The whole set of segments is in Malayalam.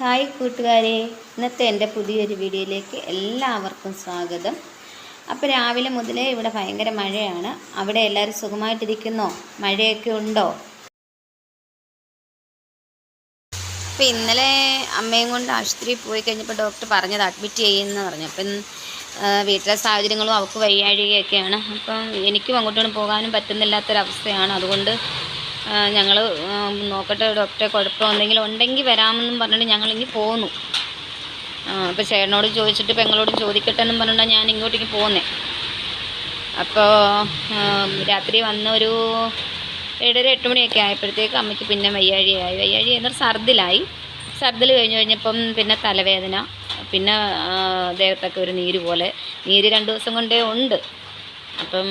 ഹായ് കൂട്ടുകാരെ. ഇന്നത്തെ എന്റെ പുതിയൊരു വീഡിയോയിലേക്ക് എല്ലാവർക്കും സ്വാഗതം. അപ്പോൾ രാവിലെ മുതലേ ഇവിടെ ഭയങ്കര മഴയാണ്. അവിടെ എല്ലാവരും സുഖമായിട്ടിരിക്കുന്നോ? മഴയൊക്കെ ഉണ്ടോ? അപ്പോൾ ഇന്നലെ അമ്മയും കൊണ്ട് ആശുപത്രിയിൽ പോയി കഴിഞ്ഞപ്പോൾ ഡോക്ടർ പറഞ്ഞത് അഡ്മിറ്റ് ചെയ്യുമെന്ന് പറഞ്ഞു. അപ്പം വീട്ടിലെ സാഹചര്യങ്ങളും അവൾക്ക് വയ്യാഴികയൊക്കെയാണ്. അപ്പം എനിക്കും അങ്ങോട്ടും പോകാനും പറ്റുന്നില്ലാത്തൊരവസ്ഥയാണ്. അതുകൊണ്ട് ഞങ്ങൾ നോക്കട്ടെ ഡോക്ടറെ കുഴപ്പം എന്തെങ്കിലും ഉണ്ടെങ്കിൽ വരാമെന്നും പറഞ്ഞിട്ട് ഞങ്ങൾ ഇനി പോന്നു അപ്പോൾ ചേട്ടനോട് ചോദിച്ചിട്ട് പെങ്ങളോട് ചോദിക്കട്ടെ എന്നും പറഞ്ഞിട്ടാണ് ഞാൻ ഇങ്ങോട്ടേക്ക് പോന്നേ അപ്പോൾ രാത്രി വന്ന ഒരു ഏഴര എട്ട് മണിയൊക്കെ ആയപ്പോഴത്തേക്ക് അമ്മയ്ക്ക് പിന്നെ വയ്യാഴിയായി വയ്യാഴി എന്നാൽ സർദിലായി സർദിൽ കഴിഞ്ഞ് കഴിഞ്ഞപ്പം പിന്നെ തലവേദന പിന്നെ ദേഹത്തൊക്കെ ഒരു നീര് പോലെ നീര് രണ്ട് ദിവസം കൊണ്ടേ ഉണ്ട്. അപ്പം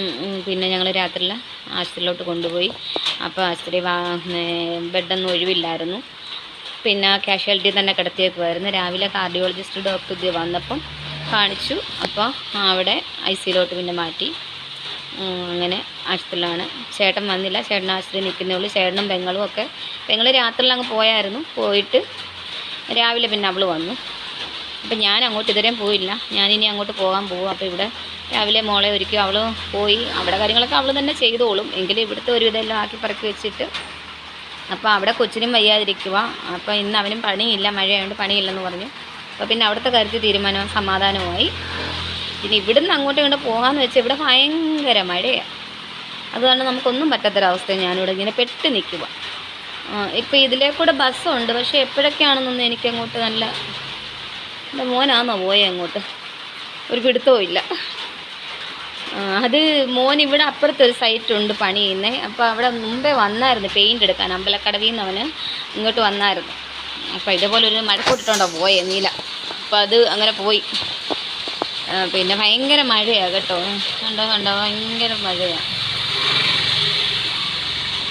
പിന്നെ ഞങ്ങൾ രാത്രിയിൽ ആശുപത്രിയിലോട്ട് കൊണ്ടുപോയി. അപ്പോൾ ആശുപത്രി ബെഡൊന്നും ഒഴിവില്ലായിരുന്നു. പിന്നെ കാഷ്വാലിറ്റി തന്നെ കിടത്തിയേക്കുമായിരുന്നു രാവിലെ കാർഡിയോളജിസ്റ്റ് ഡോക്ടർ ഇത് വന്നപ്പം കാണിച്ചു. അപ്പോൾ അവിടെ ഐ സിയിലോട്ട് പിന്നെ മാറ്റി. അങ്ങനെ ആശുപത്രിയിലാണ്. ചേട്ടൻ വന്നില്ല. ചേട്ടൻ ആശുപത്രി നിൽക്കുന്നേ ഉള്ളൂ ചേട്ടനും പെങ്ങളും ഒക്കെ പെങ്ങൾ രാത്രിയിൽ അങ്ങ് പോയായിരുന്നു. പോയിട്ട് രാവിലെ പിന്നെ അവൾ വന്നു. അപ്പം ഞാൻ അങ്ങോട്ട് ഇതുവരെയും പോയില്ല. ഞാനിനി അങ്ങോട്ട് പോകാൻ പോകും അപ്പോൾ ഇവിടെ രാവിലെ മോളെ ഒരുക്കി അവൾ പോയി. അവിടെ കാര്യങ്ങളൊക്കെ അവൾ തന്നെ ചെയ്തോളും. എങ്കിലും ഇവിടുത്തെ ഒരു ഇതെല്ലാം ആക്കി പറക്കി വെച്ചിട്ട്. അപ്പോൾ അവിടെ കൊച്ചിനും വയ്യാതിരിക്കുക അപ്പോൾ ഇന്ന് അവനും പണിയില്ല മഴയായതുകൊണ്ട് പണിയില്ലെന്ന് പറഞ്ഞു. അപ്പോൾ പിന്നെ അവിടുത്തെ കാര്യത്തിൽ തീരുമാനവും സമാധാനമായി പിന്നെ ഇവിടുന്ന് അങ്ങോട്ടും ഇങ്ങോട്ട് പോകാമെന്ന് വെച്ചാൽ ഇവിടെ ഭയങ്കര മഴയാണ് അതുകൊണ്ട് നമുക്കൊന്നും പറ്റാത്തൊരവസ്ഥ ഞാനിവിടെ ഇങ്ങനെ പെട്ട് നിൽക്കുക ഇപ്പോൾ ഇതിലേ കൂടെ ബസ്സുണ്ട്. പക്ഷേ എപ്പോഴൊക്കെയാണെന്നൊന്നും എനിക്ക് അങ്ങോട്ട് നല്ല എന്റെ മോനാന്നോ പോയേ അങ്ങോട്ട്. ഒരു പിടുത്തവും ഇല്ല. അത് മോൻ ഇവിടെ അപ്പുറത്ത് ഒരു സൈറ്റ് ഉണ്ട് പണി ചെയ്യുന്നത് അപ്പോൾ അവിടെ മുമ്പേ വന്നായിരുന്നു പെയിന്റ് എടുക്കാൻ. അമ്പലക്കടവിൽ നിന്ന് അവന് ഇങ്ങോട്ട് വന്നായിരുന്നു. അപ്പോൾ ഇതേപോലെ ഒരു മഴക്കൂട്ടിട്ടുണ്ടോ പോയേ നീല. അപ്പോൾ അത് അങ്ങനെ പോയി. പിന്നെ ഭയങ്കര മഴയാണ് കേട്ടോ. കണ്ടോ കണ്ടോ ഭയങ്കര മഴയാണ്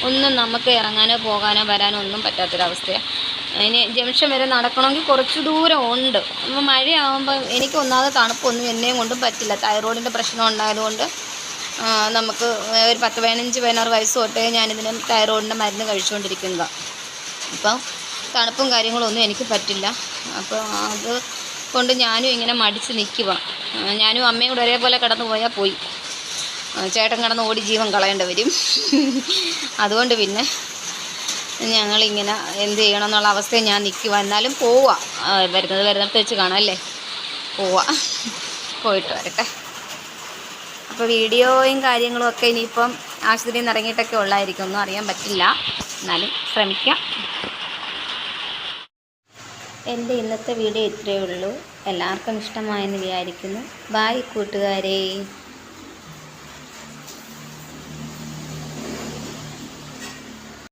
ഒന്നും നമുക്ക് ഇറങ്ങാനോ പോകാനോ വരാനോ ഒന്നും പറ്റാത്തൊരവസ്ഥയാണ് ഇനി ജംഗ്ഷൻ വരെ നടക്കണമെങ്കിൽ കുറച്ച് ദൂരം ഉണ്ട്. അപ്പോൾ മഴയാകുമ്പോൾ എനിക്ക് ഒന്നാമത് തണുപ്പൊന്നും എന്നെയും കൊണ്ടും പറ്റില്ല. തൈറോയിഡിന്റെ പ്രശ്നം ഉണ്ടായതുകൊണ്ട് നമുക്ക് ഒരു പത്ത് പതിനഞ്ച് പതിനാറ് വയസ്സ് തൊട്ടേ ഞാനിതിന് തൈറോയിഡിന്റെ മരുന്ന് കഴിച്ചുകൊണ്ടിരിക്കുന്നത് അപ്പം തണുപ്പും കാര്യങ്ങളൊന്നും എനിക്ക് പറ്റില്ല. അപ്പോൾ അത് കൊണ്ട് ഞാനും ഇങ്ങനെ മടിച്ച് നിൽക്കുക ഞാനും അമ്മയും കൂടെ ഒരേപോലെ കടന്നു പോയാൽ പോയി. ചേട്ടൻ കടന്ന് ഓടി ജീവൻ കളയേണ്ടി വരും. അതുകൊണ്ട് പിന്നെ ഞങ്ങളിങ്ങനെ എന്ത് ചെയ്യണം എന്നുള്ള അവസ്ഥയിൽ ഞാൻ നിൽക്കുക എന്നാലും പോവാം. വരുന്നത് വരുന്നിടത്ത് വെച്ച് കാണാം അല്ലേ? പോവാം. പോയിട്ട് വരട്ടെ. അപ്പോൾ വീഡിയോയും കാര്യങ്ങളും ഒക്കെ ഇനിയിപ്പം ആശുപത്രിയിൽ നിന്ന് ഇറങ്ങിയിട്ടൊക്കെ ഉള്ളായിരിക്കും. ഒന്നും അറിയാൻ പറ്റില്ല. എന്നാലും ശ്രമിക്കാം. എന്റെ ഇന്നത്തെ വീഡിയോ ഇത്രയേ ഉള്ളൂ. എല്ലാവർക്കും ഇഷ്ടമായെന്ന് വിചാരിക്കുന്നു. ബായ് കൂട്ടുകാരേ.